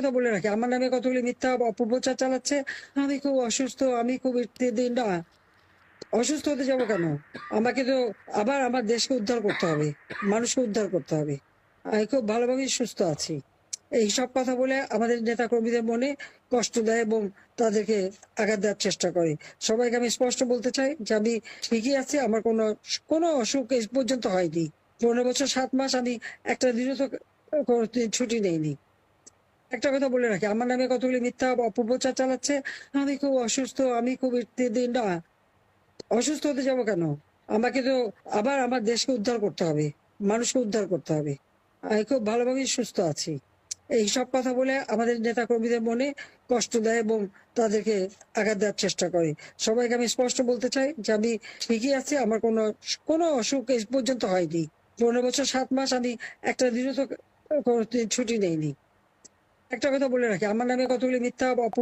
কথা বলে রাখি। আমার নামে কতগুলি মিথ্যা অপপ্রচার চালাচ্ছে। আমি খুব অসুস্থ, আমি খুব ইত্যাদি না। অসুস্থ হতে যাব কেন? আমাকে তো আবার আমার দেশকে উদ্ধার করতে হবে, মানুষকে উদ্ধার করতে হবে। আমি খুব ভালোভাবেই সুস্থ আছি। এই সব কথা বলে আমাদের নেতা কর্মীদের মনে কষ্ট দেয় এবং তাদেরকে আঘাত দেওয়ার চেষ্টা করে। সবাইকে আমি স্পষ্ট বলতে চাই যে আমি ঠিকই আছি, আমার কোনো কোনো অসুখ এই পর্যন্ত হয়নি। পনেরো বছর, সাত মাস আমি একটা দিনও তো দিন ছুটি নেইনি। একটা কথা বলে রাখি, আমার নামে কতগুলি মিথ্যা অপপ্রচার চালাচ্ছে? আমি খুব অসুস্থ, আমি খুব ইত্যাদি না, অসুস্থ হতে যাব কেন? আমাকে তো আবার আমার দেশকে উদ্ধার করতে হবে, মানুষকে উদ্ধার করতে হবে। আমি খুব ভালোভাবেই সুস্থ আছি। এই সব কথা বলে আমাদের নেতা কর্মীদের মনে কষ্ট দেয় এবং তাদেরকে আঘাত দেওয়ার চেষ্টা করে। সবাইকে আমি স্পষ্ট বলতে চাই যে আমি ঠিকই আছি, আমার কোনো কোনো অসুখ এই পর্যন্ত হয়নি। পনেরো বছর, সাত মাস আমি একটা দিনও তো দিন ছুটি নেইনি। একটা কথা বলে রাখি। আমার নামে কতগুলি মিথ্যা অপ